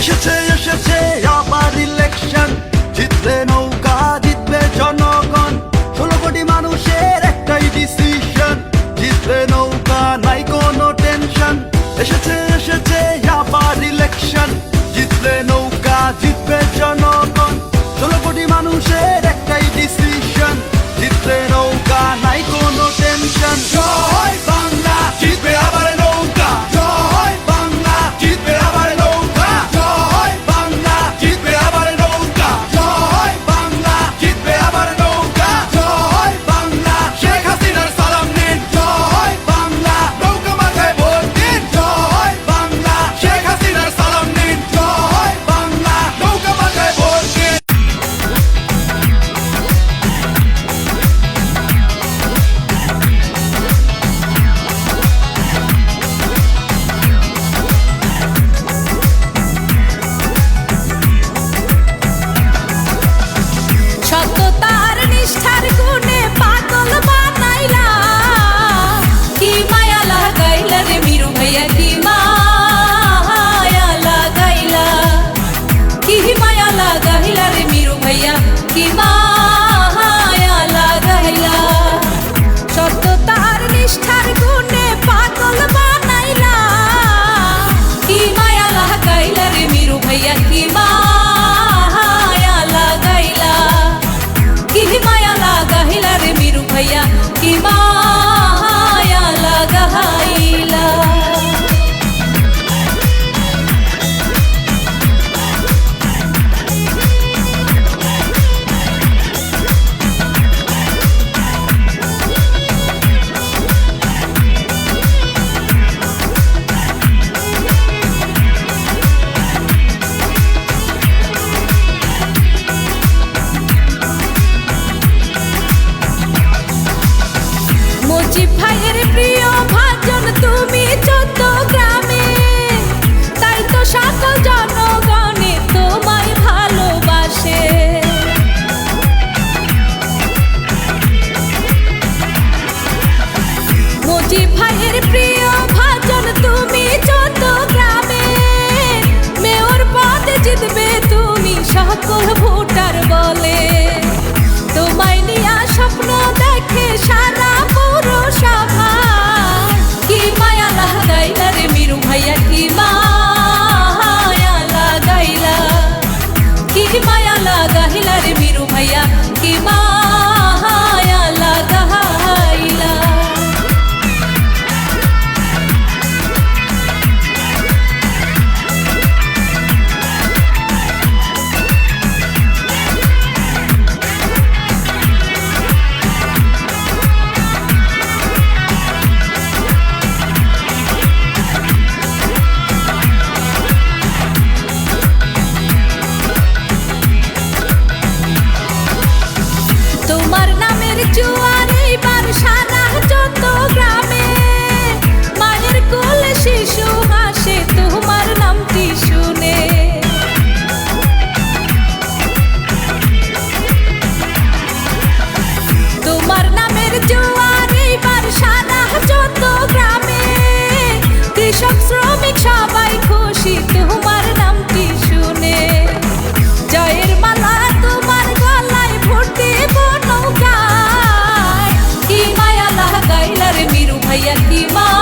এসেছে এসেছে, আবার ইলেকশন জিতলে নৌকা, জিতবে জনগণ। ষোলো কোটি মানুষের একটাই ডিসিশন জিতলে নৌকা, নাই কোনো টেনশন এসেছে তুমি যত মেয়র পদে জিতবে তুমি সকল ভোটার বলে। তোমায় নিয়া স্বপ্ন দেখে সারা পৌরসভা। কি মায়া লাগাইলা রে মিরু ভাইয়া, কি মায়া লাগাইলা কি মায়া লাগাইলা রে মিরু ভাইয়া, কি মায়া লাগাইলা জুয়ার এইবার সারা Fatima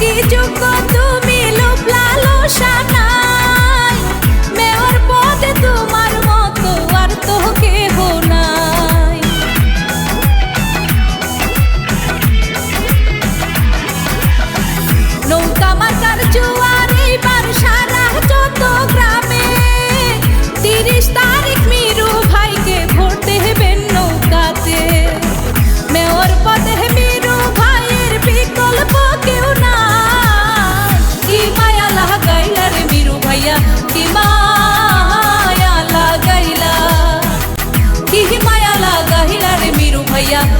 কি যোগ্য তুমি লোভ লালসা